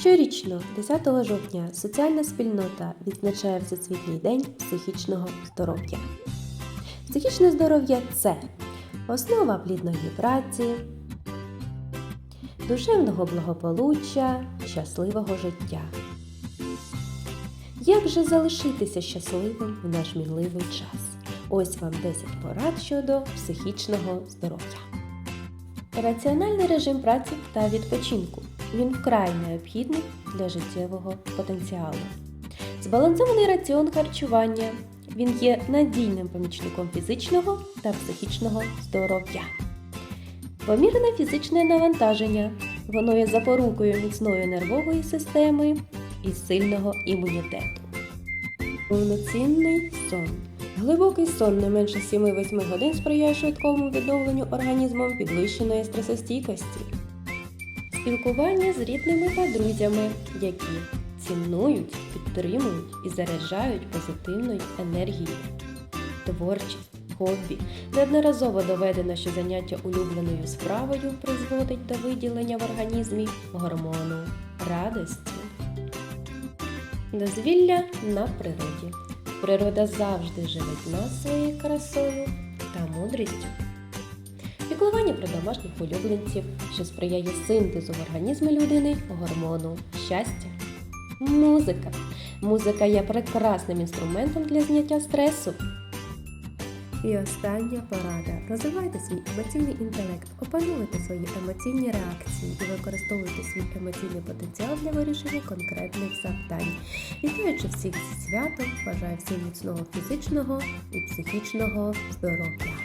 Щорічно, 10 жовтня, соціальна спільнота відзначає Всесвітній день психічного здоров'я. Психічне здоров'я це основа плідної праці, душевного благополуччя, щасливого життя. Як же залишитися щасливим в наш мінливий час? Ось вам 10 порад щодо психічного здоров'я. Раціональний режим праці та відпочинку. Він вкрай необхідний для життєвого потенціалу. Збалансований раціон харчування. Він є надійним помічником фізичного та психічного здоров'я. Помірне фізичне навантаження. Воно є запорукою міцної нервової системи і сильного імунітету. Повноцінний сон. Глибокий сон не менше 7-8 годин сприяє швидкому відновленню організмом підвищеної стресостійкості. Спілкування з рідними та друзями, які цінують, підтримують і заряджають позитивною енергією. Творчість, хобі. Неодноразово доведено, що заняття улюбленою справою призводить до виділення в організмі гормону радості. Дозвілля на природі. Природа завжди живить нас своєю красою та мудрістю. Піклування про домашніх улюбленців, що сприяє синтезу в організмі людини гормону щастя. Музика. Музика є прекрасним інструментом для зняття стресу. І остання порада. Розвивайте свій емоційний інтелект, опануйте свої емоційні реакції і використовуйте свій емоційний потенціал для вирішення конкретних завдань. Вітаючи всіх зі святом, бажаю всім міцного фізичного і психічного здоров'я.